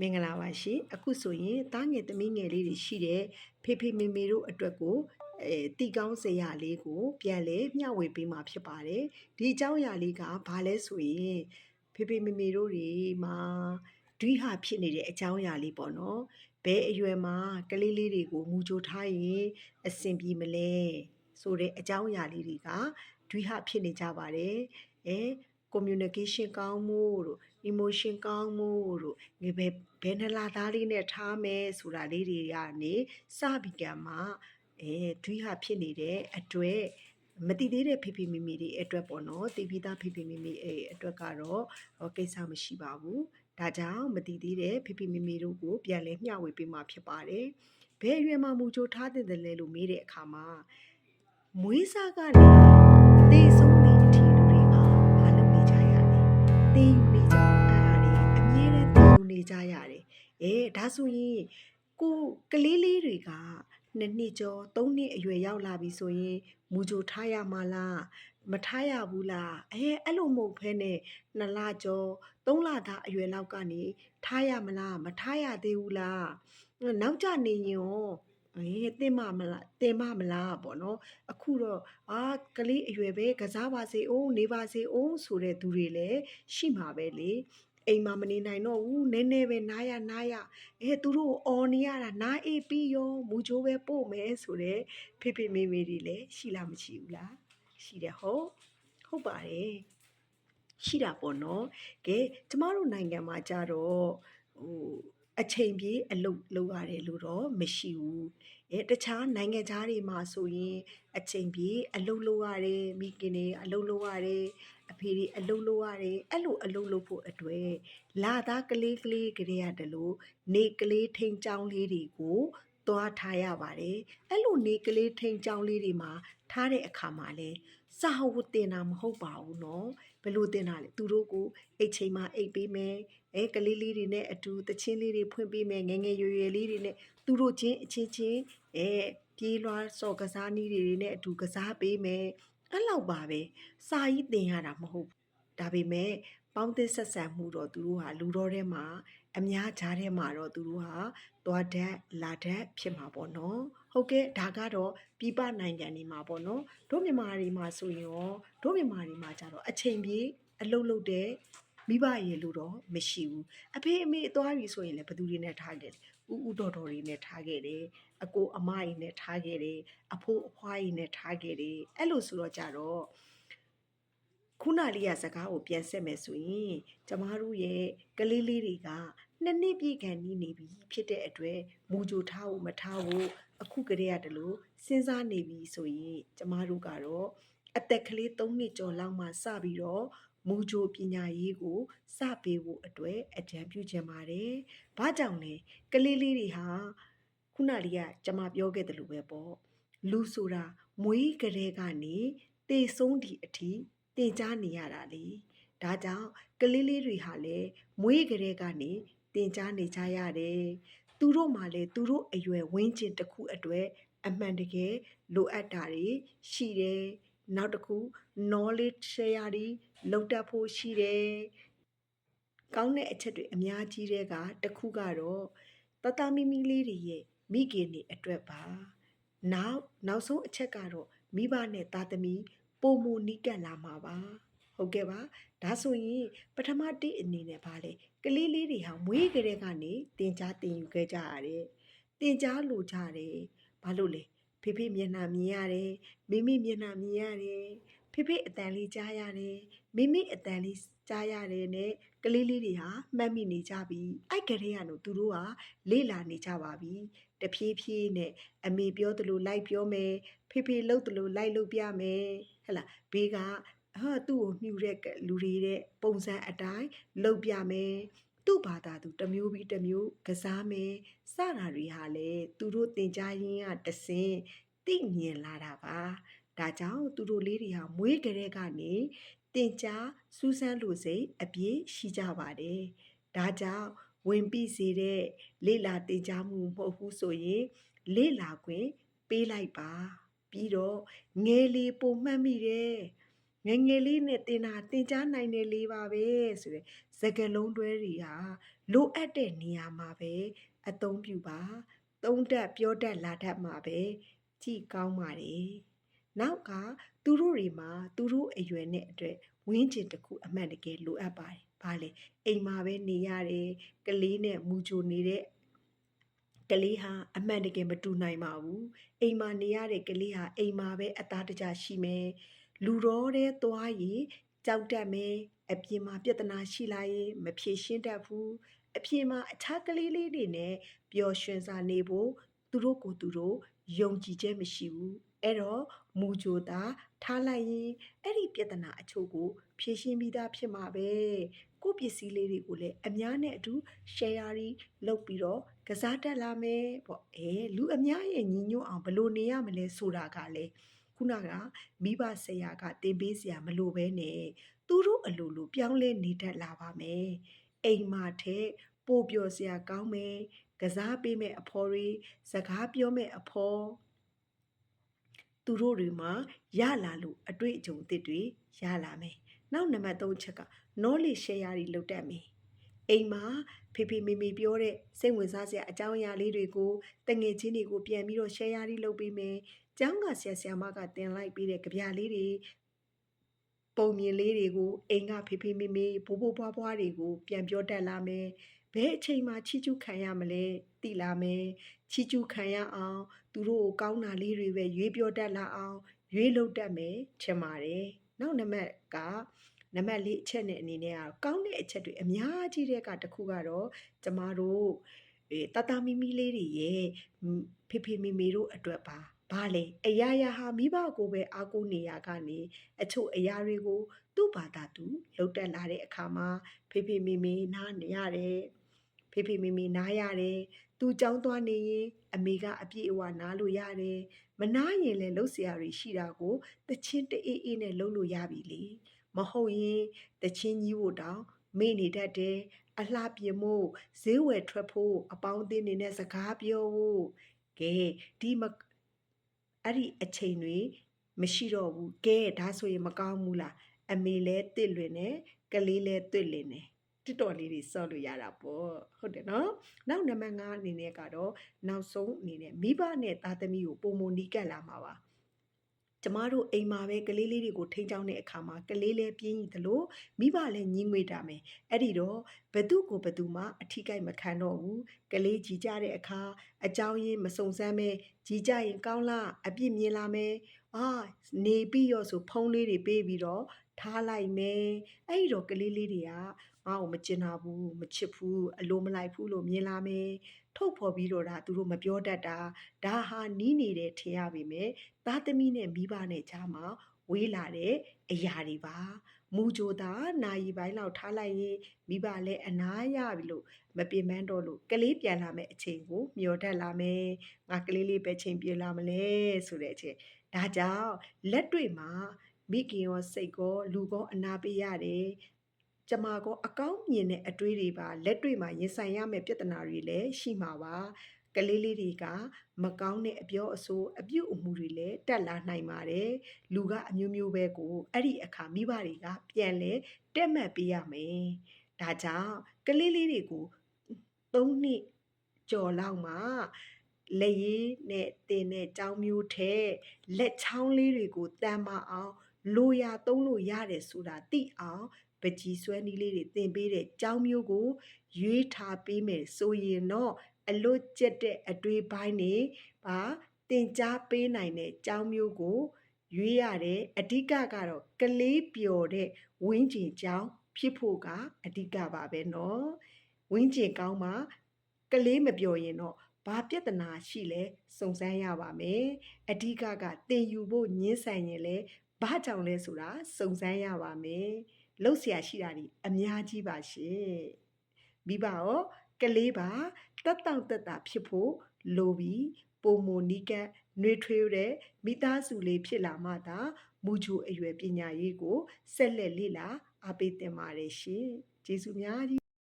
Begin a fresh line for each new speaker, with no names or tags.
မင်္ဂလာပါရှင်အခုဆိုရင်တားငယ်သမီးငယ်လေးတွေရှိတဲ့ဖေဖေမေမေတို့အတွက်ကိုအဲတီကောင်းစရာလေးကို ပြန်လဲမျှဝေပေးမှာဖြစ်ပါတယ်ဒီအကြောင်းအရာလေးကဘာလဲဆိုရင်ဖေဖေမေမေတို့တွေမှာဒွိဟဖြစ်နေတဲ့အကြောင်းအရာလေးပေါ့နော်ဘယ်အရွယ်မှာကလေးလေးတွေကိုမူကြိုထားရင်အဆင်ပြေမလဲဆိုတဲ့အကြောင်းအရာလေးတွေကဒွိဟဖြစ်နေကြပါတယ်အဲ communication ကောင်းမှုတို့ emotion ကောင်းမှုတို့ငယ်ဘယ်ဘယ်နှလားသားလေးနဲ့ထားမယ်ဆိုတာလေးတွေကနေစပြီးကမှအဲဒွိဟဖြစ်နေတဲ့အတွက်မတည်သေးတဲ့ဖေဖေမီမီတွေအတွက်ပေါ့နော်တည်ပြီးသားဖေဖေမီမီအဲအတွက်ကတော့ဟောကိစ္စမရှိပါဘူးဒါကြောင့်မတည်သေးတဲ့ဖေဖေမီမီတို့ကိုပြန်လဲမျှဝေပေးမှာဖြစ်ပါတယ်ဘယ်အရွယ်မှာမူကြိုထားတဲ့တယ်လဲလို့မေးတဲ့အခါမှာမွေးစားကနေအသေးဆုံး အဲဒါဆိုရင်ကိုကလေးလေးတွေကနှစ်နှစ်ကျော်သုံးနှစ်အရွယ်ရောက်လာပြီဆိုရင်မူကြိုထားရမှာလားမထားရဘူးလားအဲအဲ့လိုမဟုတ်ဖဲနဲ့နှစ်လကျော်သုံးလသားအရွယ်လောက်ကနေထားရမလားမထားရသေးဘူးလားနောက်ကျနေရင်ရောအေးတင်မမလားတင်မမလားပေါ့နော်အခုတော့အာကလေးအရွယ်ပဲကစားပါစေအောင်နေပါစေအောင်ဆိုတဲ့သူတွေလည်းရှိမှာပဲလေ အိမ်မှာမနေနိုင်တော့ဘူးနည်းနည်းပဲနားရနားရအဲသူတို့အော်နေရတာနားအေးပြီးရောမူကြိုးပဲပို့မယ်ဆိုတဲ့ဖေဖေမေမေတွေလည်းရှိလားမရှိဘူးလားရှိတယ်ဟုတ်ဟုတ်ပါတယ်ရှိတာပေါ့နော်ကဲကျမတို့နိုင်ငံမှာကြတော့ဟိုအချိန်ပြေးအလုပ်လုပ်ရတယ်လို့တော့မရှိဘူး အဲတခြားနိုင်ငံသားတွေမှာဆိုရင်အချိန်ပြေအလုတ်လုပ်ရတယ်မိခင်တွေအလုတ်လုပ်ရတယ်အဖေတွေအလုတ်လုပ်ရတယ်အဲ့လိုအလုတ်လုပ်ဖို့အတွေ့လာသားကလေးကလေးကလေးရတယ်လို့နေကလေးထိန်ချောင်းလေးတွေကို သွားထားရပါတယ်အဲ့လိုနေကလေးထိန်ချောင်းလေးတွေမှာထားတဲ့အခါမှာလဲစာဝတ်တင်တာမဟုတ်ပါဘူးเนาะဘယ်လိုတင်တာလဲသူတို့ကိုအိတ်ချိန်မှာအိတ်ပေးမယ်အဲကလေးလေးတွေနဲ့အတူတချင်းလေးတွေဖွင့်ပေးမယ်ငယ်ငယ်ရွယ်ရွယ်လေးတွေနဲ့သူတို့ချင်းအချင်းချင်း အဲပြေးလွှားစော်ကစားနည်းတွေနဲ့အတူကစားပေးမယ်အဲ့လောက်ပါပဲစာကြီးသင်ရတာမဟုတ်ဘူး ဒါပေမဲ့ပေါင်းသစ်ဆက်ဆံမှုတော့သူတို့ဟာလူတော်ထဲမှာအများကြားထဲမှာတော့သူတို့ဟာသွားတတ်လာတတ်ဖြစ်မှာပေါ့နော်ဟုတ်ကဲ့ဒါကတော့ပြည်ပနိုင်ငံတွေမှာပေါ့နော်တို့မြန်မာတွေမှာဆိုရင်ရောတို့မြန်မာတွေမှာကြတော့အချိန်ပြေးအလုပ်လုပ်တဲ့မိဘရေလို့တော့မရှိဘူးအဖေအမေအသွားပြီဆိုရင်လည်းဘယ်သူတွေနဲ့ထားခဲ့လဲဥဥတော်တော်တွေနဲ့ထားခဲ့တယ်အကိုအမကြီးနဲ့ထားခဲ့တယ်အဖိုးအဖွားကြီးနဲ့ထားခဲ့တယ်အဲ့လိုဆိုတော့ကြတော့ ခုနလေးရစကားကိုပြန်ဆက်မယ်ဆိုရင်ကျမတို့ရဲ့ကလေးလေးတွေကနှစ်နှစ်ပြည့်ခံနေနေပြီဖြစ်တဲ့အတွက်မူကြိုထားဖို့မထားဖို့အခုကလေးရတယ်လို့စဉ်းစားနေပြီဆိုရင်ကျမတို့ကတော့အသက်ကလေး3နှစ်ကျော်လောက်မှစပြီးတော့မူကြိုပညာရေးကိုစပေးဖို့အတွက်အကြံပြုချင်ပါတယ်။ဘာကြောင့်လဲကလေးလေးတွေဟာခုနလေးကကျွန်မပြောခဲ့တယ်လို့ပဲပေါ့လူဆိုတာမွေးကလေးကနေတေဆုံးဒီအထိ တင်ကြားနေရတာလေဒါကြောင့်ကလေးလေးတွေဟာလည်းမွေးကလေးကနေတင်ကြားနေကြရတယ်သူတို့မှလည်းသူတို့အရွယ်ဝင်းကျင်တစ်ခုအတွက်အမှန်တကယ်လိုအပ်တာတွေရှိတယ်နောက်တစ်ခု knowledge share တွေလုပ်တတ်ဖို့ရှိတယ်ကောင်းတဲ့အချက်တွေအများကြီးတဲ့ကတစ်ခုကတော့တတမီမီလေးတွေရဲ့မိခင်တွေအတွက်ပါနောက်နောက်ဆုံးအချက်ကတော့မိဘနဲ့သားသမီး ပုံမနီးကပ်လာမှာပါဟုတ်ကဲ့ပါဒါဆိုရင်ပထမတိအနေနဲ့ဗာလေကလေးလေးတွေဟာမွေးကလေးကနေတင် जा တင်ယူခဲ့ကြရတယ်တင် जा လိုကြတယ်ဘာလို့လဲဖေဖေမျက်နှာမြင်ရတယ်မိမိမျက်နှာမြင်ရတယ်ဖေဖေအတန်လေးကြားရတယ်မိမိအတန်လေး ကြားရတယ်နဲ့ကလေးလေးတွေဟာမှတ်မိနေကြပြီအဲ့ကလေးကတော့သူတို့ဟာလေ့လာနေကြပါပြီတဖြည်းဖြည်းနဲ့အမေပြောသလိုလိုက်ပြောမယ်ဖေဖေလှုပ်သလိုလိုက်လှုပ်ပြမယ်ဟဲ့လားဘေးကဟာသူ့ကိုမြှူတဲ့လူတွေတဲ့ပုံစံအတိုင်းလှုပ်ပြမယ်သူ့ဘာသာသူတစ်မျိုးပြီးတစ်မျိုးကစားမယ်စတာတွေဟာလေသူတို့တင် जा ရင်းကတဆင်သိမြင်လာတာပါဒါကြောင့်သူတို့လေးတွေဟာမွေးကြတဲ့ကနေ တင် जा စူးစမ်းလို့စိတ်အပြည့်ရှိကြပါတယ်ဒါကြောင့်ဝင်ပြီးစေတဲ့လေလာတင် जा မှုမဟုတ်ဘူးဆိုရင်လေလာခွင့်ပေးလိုက်ပါပြီးတော့ငယ်လေးပုံမှတ်မိတယ်ငယ်ငယ်လေးနဲ့တင်တာတင်ကြားနိုင်တယ်လေးပါပဲဆိုတဲ့စကားလုံးတွဲတွေဟာလိုအပ်တဲ့နေရာမှာပဲအသုံးပြုပါသုံးတတ်ပြောတတ်လာတတ်မှာပဲကြည်ကောင်းပါတယ် နောက်ကသူတို့တွေမှာသူတို့အရွယ်နဲ့အတွက်ဝင်းကျင်တစ်ခုအမှန်တကယ်လိုအပ်ပါတယ်။ဘာလဲအိမ်မှာပဲနေရတယ်ကလေးနဲ့မူကြိုနေတဲ့ကလေးဟာအမှန်တကယ်မတူနိုင်ပါဘူးအိမ်မှာနေရတဲ့ကလေးဟာအိမ်မှာပဲအသားတကြရှိမယ်လူတော်တဲ့သွားရင်ကြောက်တတ်မယ်အပြင်မှာပြဿနာရှိလာရင်မဖြေရှင်းတတ်ဘူးအပြင်မှာအခြားကလေးလေးတွေနဲ့ပျော်ရွှင်စွာနေဖို့သူတို့ကိုယ်သူတို့ယုံကြည်ချက်မရှိဘူးအဲ့တော့ မူကြိုတာထားလိုက်ရင်အဲ့ဒီပြဿနာအချို့ကို ဖြေရှင်းပြီးသားဖြစ်မှာပဲကိုယ့်ပစ္စည်းလေးတွေကိုလည်းအများနဲ့အတူ share ရီလုပ်ပြီးတော့ကစားတတ်လာမယ်ပေါ့အဲလူအများရဲ့ညီညွတ်အောင်ဘယ်လိုနေရမလဲဆိုတာကလည်းခုနကမိဘဆရာကတင်ပေးစရာမလိုပဲနဲ့သူတို့အလိုလိုပြောင်းလဲနေတတ်လာပါမယ်အိမ်မှာထက်ပို့ပြောစရာကောင်းမယ်ကစားပေးမဲ့အဖော်တွေစကားပြောမဲ့အဖော် သူတို့တွေမှာရလာလို့အတွေ့အကြုံအသစ်တွေရလာမယ်နောက်နံပါတ်3ချက်က knowledge share တွေလုပ်တတ်မယ်အိမ်မှာဖေဖေမေမေပြောတဲ့စိတ်ဝင်စားစရာအကြောင်းအရာလေးတွေကိုတငယ်ချင်းတွေကိုပြန်ပြီးတော့ share ရီလုပ်ပေးမယ်။ကျောင်းကဆရာဆရာမကတင်လိုက်ပေးတဲ့ကြပြလေးတွေပုံမြင်လေးတွေကိုအိမ်ကဖေဖေမေမေဘိုးဘိုးဘွားဘွားတွေကိုပြန်ပြောတတ်လာမယ်။ ဘယ်အချိန်မှချီကျူးခံရမလဲသိလာမယ်။ချီကျူးခံရအောင်သူတို့ကိုကောင်းတာလေးတွေပဲရွေးပြောတတ်လာအောင်ရွေးလုပ်တတ်မယ်ထင်ပါတယ်။နောက်နံပါတ်ကနံပါတ်၄အချက်နဲ့အနေနဲ့ကတော့ကောင်းတဲ့အချက်တွေအများကြီးတဲ့ကတစ်ခုကတော့ကျမတို့အဲတတမီမီလေးတွေရဲ့ဖေဖေမေမေတို့အတွက်ပါဘာလဲအရာရာဟာမိဘကိုပဲအားကိုးနေရကနေအချို့အရာတွေကို သူ့ဘာသာသူလှုပ်တက်လာတဲ့အခါမှာဖေဖေမေမေနားနေရတယ် ဖေဖေမေမေနားရတယ်သူចောင်းသွားနေရင်အမေကအပြည့်အဝနားလို့ရတယ်မနားရင်လည်းလှုပ်ဆရာတွေရှိတာကိုတချင်းတအေးအေးနဲ့လှုပ်လို့ရပြီလေမဟုတ်ရင်တချင်းကြီးဖို့တောင်မေ့နေတတ်တယ်အလှပြမို့ဈေးဝယ်ထွက်ဖို့အပေါင်းအသင်းတွေနဲ့စကားပြောဖို့ကဲဒီမအဲ့ဒီအချိန်တွေမရှိတော့ဘူးကဲဒါဆိုရင်မကောင်းဘူးလားအမေလဲတစ်လွင်နဲ့ကလေးလဲတစ်လွင်နဲ့ တစ်တော်လေးတွေစော့လို့ရတာပေါ့ဟုတ်တယ်နော်နောက်နံပါတ်5အနေနဲ့ကတော့နောက်ဆုံးအနေနဲ့မိဘနဲ့သားသမီးကိုပုံမနီးကပ်လာမှာပါကျမတို့အိမ်မှာပဲကလေးလေးတွေကိုထိန်းချောင်းတဲ့အခါမှာကလေးလေးပြင်းရည်သလိုမိဘလည်းညှင်းငွေတာမယ်အဲ့ဒီတော့ဘသူကိုဘသူမှအထီးကိုက်မခံတော့ဘူးကလေးကြီးကြတဲ့အခါအကြောင်းရင်းမစုံစမ်းပဲကြီးကြရင်ကောင်းလားအပြစ်မြင်လာမယ်အာနေပြီးရောဆိုဖုံးလေးတွေပေးပြီးတော့ထားလိုက်မယ်အဲ့ဒီတော့ကလေးလေးတွေက ငါ့ကိုမကျင်တာဘူးမချစ်ဘူးအလိုမလိုက်ဘူးလို့မြင်လာမယ်ထုတ်ဖော်ပြီးတော့ဒါသူတို့မပြောတတ်တာဒါဟာနီးနေတယ်ထင်ရပေမဲ့သားသမီးနဲ့မိဘနဲ့ကြားမှာဝေးလာတဲ့အရာတွေပါမူကြိုတာနာယီပိုင်းလောက်ထားလိုက်ရင်မိဘလည်းအနားရပြီလို့မပင်ပန်းတော့လို့ကလေးပြန်လာမယ့်အချိန်ကိုမျှော်တတ်လာမယ်ငါကလေးလေးပဲချိန်ပြေလာမလဲဆိုတဲ့အချိန်ဒါကြောင့်လက်တွေ့မှာမိခင်ရောစိတ်ကောလူကောအနာပေးရတယ် ကျမကောအကောင်းမြင်တဲ့အတွေးတွေပါလက်တွေ့မှာရင်ဆိုင်ရမယ့်ပြဿနာတွေလည်းရှိမှာပါကလေးလေးတွေကမကောင်းတဲ့အပြောအဆိုးအပြုတ်အမှုတွေလည်းတက်လာနိုင်ပါတယ်လူကအမျိုးမျိုးပဲကိုအဲ့ဒီအခါမိဘတွေကပြန်လဲတက်မှတ်ပေးရမယ်ဒါကြောင့်ကလေးလေးတွေကို၃နှစ်ကြော်လောက်မှလက်ရည်နဲ့တင်တဲ့ကြောင်းမျိုးထဲလက်ချောင်းလေးတွေကိုတမ်းမအောင်လိုရာသုံးလို့ရတယ်ဆိုတာသိအောင် ပကြီးဆွဲနီးလေးတွေတင်ပေးတဲ့ကြောင်းမျိုးကိုရွေးထားပေးမယ်ဆိုရင်တော့အလွတ်ကျက်တဲ့အတွေးပိုင်းနေပါတင် जा ပေးနိုင်တဲ့ကြောင်းမျိုးကိုရွေးရတယ်အဓိကကတော့ကလေးပျော်တဲ့ဝင်းကျင်ကြောင်းဖြစ်ဖို့ကအဓိကပါပဲเนาะဝင်းကျင်ကောင်းမှကလေးမပျော်ရင်တော့ဘာပြဿနာရှိလဲစုံစမ်းရပါမယ်အဓိကကတင်ယူဖို့ညှင်းဆန်ရင်လဲဘာကြောင့်လဲဆိုတာစုံစမ်းရပါမယ် လှုပ်ရှားရှိတာဒီအများကြီးပါရှင်မိဘရောကလေးပါတက်တောက်တက်တာဖြစ်ဖို့လိုပြီးပုံမနီးကပ်နှွေထွေးတဲ့မိသားစုလေးဖြစ်လာမှသာမူဂျူအရွယ်ပညာရေးကိုဆက်လက်လေ့လာအားပေးတင်ပါတယ်ရှင်ကျေးဇူးများကြီး